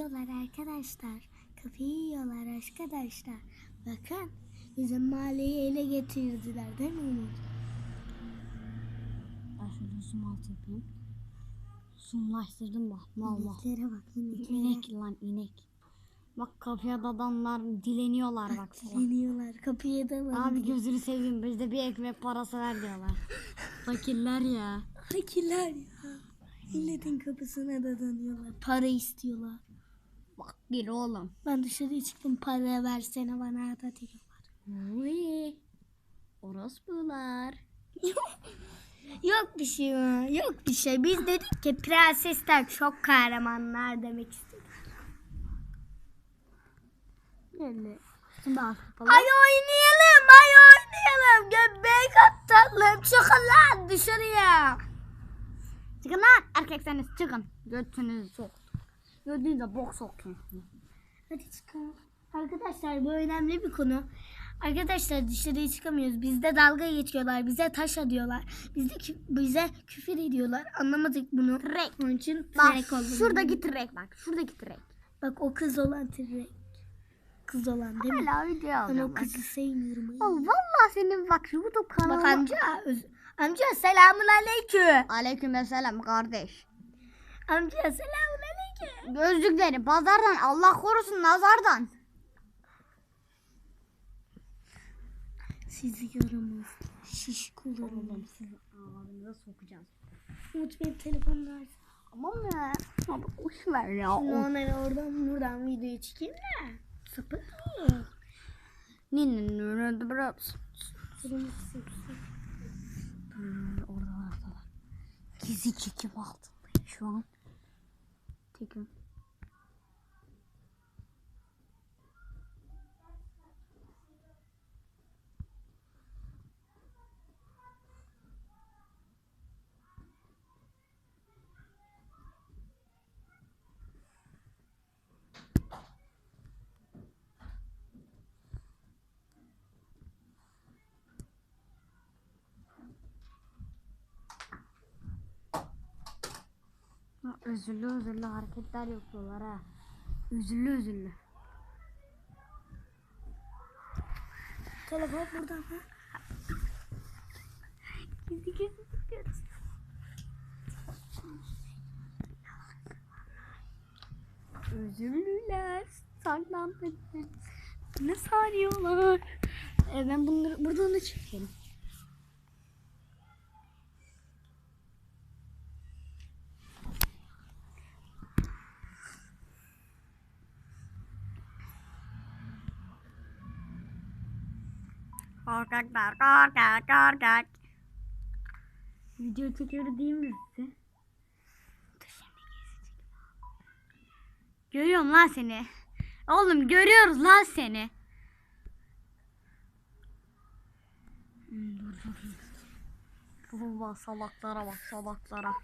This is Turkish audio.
yiyorlar arkadaşlar. Kapıyı yiyorlar arkadaşlar. Bakın bizim mahalleyi ele getirdiler değil mi Umut? Ben şöyle zoom alt yapayım. Zoomlaştırdım bak. Mal mal. İneklere bak ineklere. İnek lan inek. Bak kapıya dadanlar dileniyorlar bak. Dileniyorlar. Kapıya da var. Abi gözünü seveyim bizde bir ekmek parası ver diyorlar. Fakirler ya. Fakirler ya. Milletin kapısına da danıyorlar. Para istiyorlar. Bak bir oğlum. Ben dışarıya çıktım para versene bana da diyorlar. Uy. Orospular. Yok bir şey ya. Yok bir şey. Biz dedik ki prensesler çok kahramanlar demek istedik. Artık Ay oynayalım, ay oynayalım. Göbeği atalım. Çıkın lan dışarıya. Çıkın lan erkekseniz çıkın. Götünüzü sok. Götünüze bok sokun. Hadi çıkalım. Arkadaşlar bu önemli bir konu. Arkadaşlar dışarıya çıkamıyoruz. Bizde dalga geçiyorlar. Bize taş atıyorlar. Bizde kü- bize küfür ediyorlar. Anlamadık bunu. Trek. Onun için Bak trek oldu. şuradaki trek bak. Şuradaki trek. Bak o kız olan trek. Kız olan değil mi? Hala video Ben o alacağım. bak. kızı sevmiyorum. Oh, vallahi senin bak YouTube kanalı. Bak amca. Amca selamun aleyküm. Aleykümselam kardeş. Amca aleyküm. Gözlükleri pazardan Allah korusun nazardan. Sizi yaramaz. Şişik olurum. sizi ağzınıza sokacağım. Umut benim telefonum var. Aman ya. Abi boş ver ya. Şimdi onları oradan buradan videoya çekeyim de. Sapık mı? Ninin. Kırmızı sapık. Orada oradalar. Gizli çekim altındayım şu an. Tekim. Ha, Özürlü özürlü hareketler yapıyorlar ha. Üzüllü üzüllü. Telefon burada mı? Gizli gizli tutuyoruz. Özürlüler saklandı. Ne sarıyorlar. E ben bunları buradan da çekerim. Korkaklar korkak korkak. Video çekiyor değil mi size? Görüyorum lan seni. Oğlum görüyoruz lan seni. Hmm, dur. Baba salaklara bak salaklara.